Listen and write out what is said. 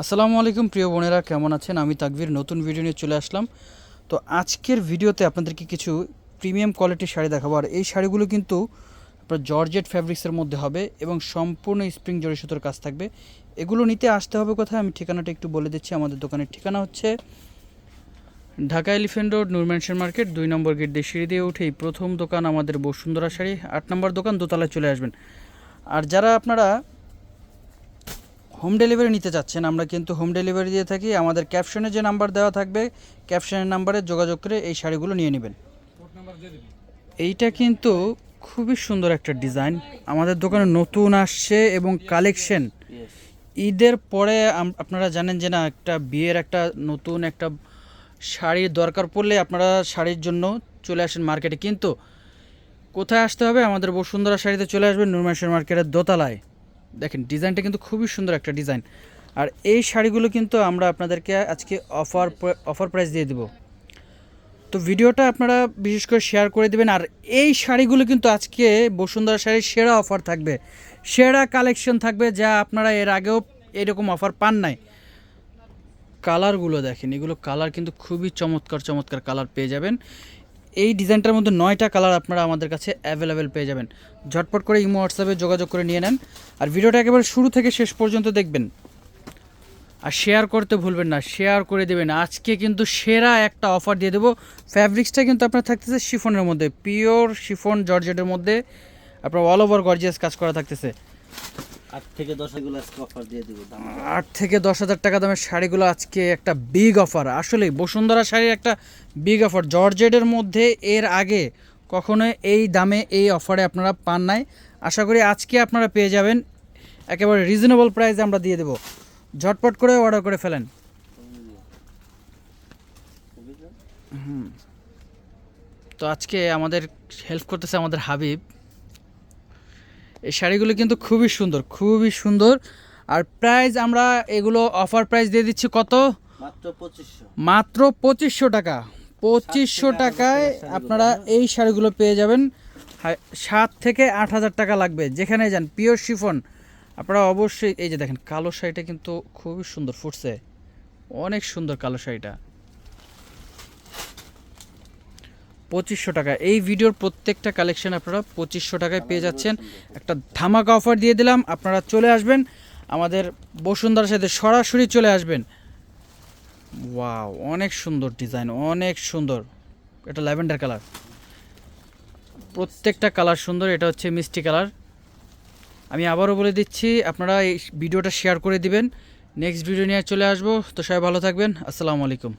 আসসালামু আলাইকুম, প্রিয় বোনেরা, কেমন আছেন? আমি তাকবির, নতুন ভিডিও নিয়ে চলে আসলাম। তো আজকের ভিডিওতে আপনাদেরকে কিছু প্রিমিয়াম কোয়ালিটির শাড়ি দেখাবো। আর এই শাড়িগুলো কিন্তু আপনার জর্জেট ফ্যাব্রিক্সের মধ্যে হবে এবং সম্পূর্ণ স্প্রিং জরি সুতোর কাজ থাকবে। এগুলো নিতে আসতে হবে কোথায়? আমি ঠিকানাটা একটু বলে দিচ্ছি। আমাদের দোকানের ঠিকানা হচ্ছে Dhaka Elephant Road Nur Mansion market, দুই নম্বর গেট দিয়ে সিঁড়ি দিয়ে উঠেই প্রথম দোকান আমাদের বসুন্ধরা শাড়ি। আট নম্বর দোকান দোতলায় চলে আসবেন। আর যারা আপনারা হোম ডেলিভারি নিতে চাচ্ছেন, আমরা কিন্তু হোম ডেলিভারি দিয়ে থাকি। আমাদের ক্যাপশনে যে নাম্বার দেওয়া থাকবে, ক্যাপশনের নাম্বারে যোগাযোগ করে এই শাড়িগুলো নিয়ে নেবেন। এইটা কিন্তু খুবই সুন্দর একটা ডিজাইন। আমাদের দোকানে নতুন আসছে এবং কালেকশন। ঈদের পরে আপনারা জানেন যে না, একটা বিয়ের একটা নতুন একটা শাড়ির দরকার পড়লে আপনারা শাড়ির জন্য চলে আসেন মার্কেটে। কিন্তু কোথায় আসতে হবে? আমাদের বসুন্ধরা শাড়িতে চলে আসবেন নুরমেশ্বর মার্কেটের দোতলায়। দেখেন ডিজাইনটা কিন্তু খুবই সুন্দর একটা ডিজাইন আর এই শাড়িগুলো কিন্তু আমরা আপনাদেরকে আজকে অফার অফার প্রাইস দিয়ে দেবো। তো ভিডিওটা আপনারা বিশেষ করে শেয়ার করে দেবেন। আর এই শাড়িগুলো কিন্তু আজকে বসুন্ধরা শাড়ির সেরা অফার থাকবে। সেরা কালেকশন থাকবে যা আপনারা এর আগেও এরকম অফার পান নাই। কালারগুলো দেখেন, এগুলো কালার কিন্তু খুবই চমৎকার চমৎকার কালার পেয়ে যাবেন। এই ডিজাইনটার মধ্যে নয়টা কালার আপনারা আমাদের কাছে অ্যাভেলেবেল পেয়ে যাবেন। ঝটপট করে ইমো হোয়াটসঅ্যাপে যোগাযোগ করে নিয়ে নেন। আর ভিডিওটা একেবারে শুরু থেকে শেষ পর্যন্ত দেখবেন। আর শেয়ার করতে ভুলবেন না শেয়ার করে দেবেন। আজকে কিন্তু সেরা একটা অফার দিয়ে দেবো। ফ্যাব্রিক্সটা কিন্তু আপনার থাকতেছে শিফনের মধ্যে পিওর শিফন জর্জেটের মধ্যে। আপনার অল ওভার গর্জিয়াস কাজ করা থাকতেছে। আট থেকে দশ হাজার টাকা দামের শাড়িগুলো আজকে একটা বিগ অফার আসলে বসুন্ধরা শাড়ির একটা বিগ অফার জর্জেটের মধ্যে এর আগে কখনো এই দামে এই অফারে আপনারা পান নাই। আশা করি আজকে আপনারা পেয়ে যাবেন। একেবারে রিজনেবল প্রাইসে আমরা দিয়ে দেবো। ঝটপট করে অর্ডার করে ফেলেন। তো আজকে আমাদের হেল্প করতেছে আমাদের হাবিব। এই শাড়িগুলো কিন্তু খুবই সুন্দর খুবই সুন্দর। আর প্রাইস আমরা এগুলো অফার প্রাইস দিয়ে দিচ্ছি কত? মাত্র পঁচিশশো। মাত্র পঁচিশশো টাকা। পঁচিশশো টাকায় আপনারা এই শাড়িগুলো পেয়ে যাবেন। হাই- সাত থেকে আট হাজার টাকা লাগবে। যেখানে যান পিওর শিফন। আপনারা অবশ্যই এই যে দেখেন কালো শাড়িটা কিন্তু খুবই সুন্দর ফুটছে। অনেক সুন্দর কালো শাড়িটা। পঁচিশশো টাকা। এই ভিডিওর প্রত্যেকটা কালেকশন আপনারা পঁচিশশো টাকায় পেয়ে যাচ্ছেন। একটা ধামাকা অফার দিয়ে দিলাম, আপনারা চলে আসবেন। আমাদের বসুন্ধরার সাথে সরাসরি চলে আসবেন। ওয়াও, অনেক সুন্দর ডিজাইন অনেক সুন্দর। এটা ল্যাভেন্ডার কালার প্রত্যেকটা কালার সুন্দর, এটা হচ্ছে মিষ্টি কালার আমি আবারও বলে দিচ্ছি, আপনারা এই ভিডিওটা শেয়ার করে দিবেন। নেক্সট ভিডিও নিয়ে চলে আসব। তো সবাই ভালো থাকবেন। আসসালামু আলাইকুম।